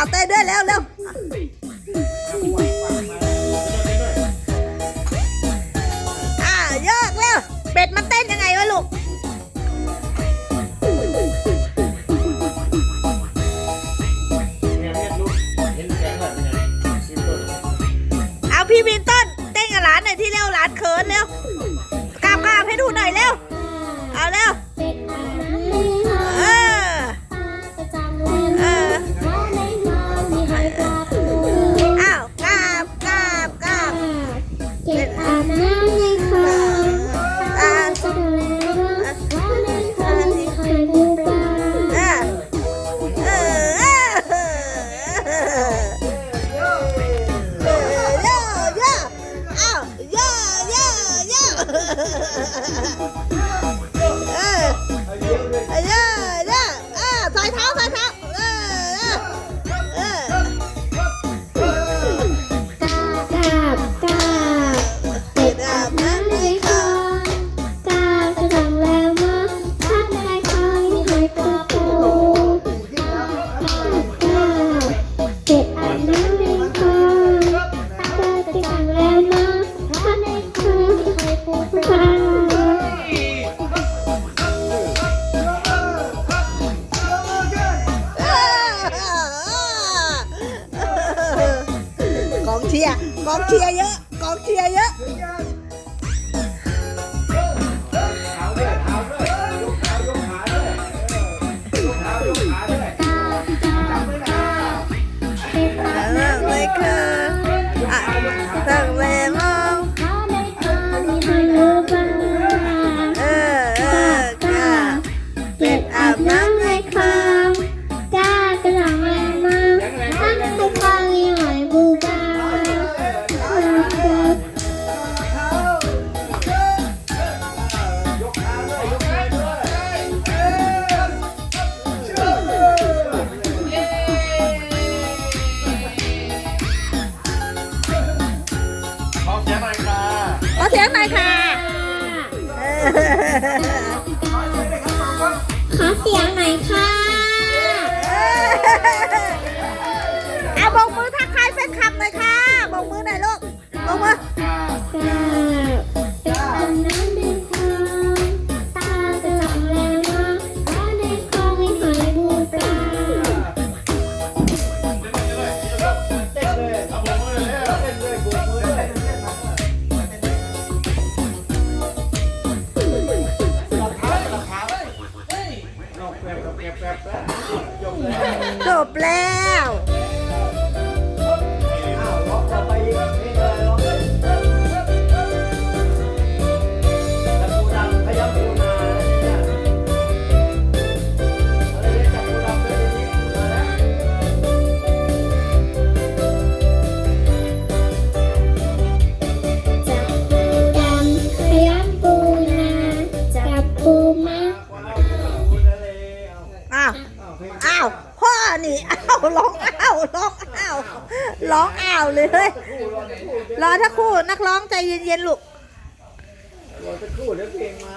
าวเต้นด้วยเร็วเร็วอ่าเยกเร็วเป็ดมาเต้นยังไงวะลูกเอาพี่วินต้นเต้นกับหลานหน่อยที่เร็วหลานเขินเร็ว องเชียร์เยอะกองเชียร์เยอะ ลี้ยงหน่อยค่ะ ขอเสียงหน่อยค่ะ บแล้ว ร้องอ้าวร้องอ้าวร้องอ้าวเลยเฮ้ยรอถ้าคู่นักร้องใจเย็นๆลูกรอสักครู่เดี๋วเพลงมา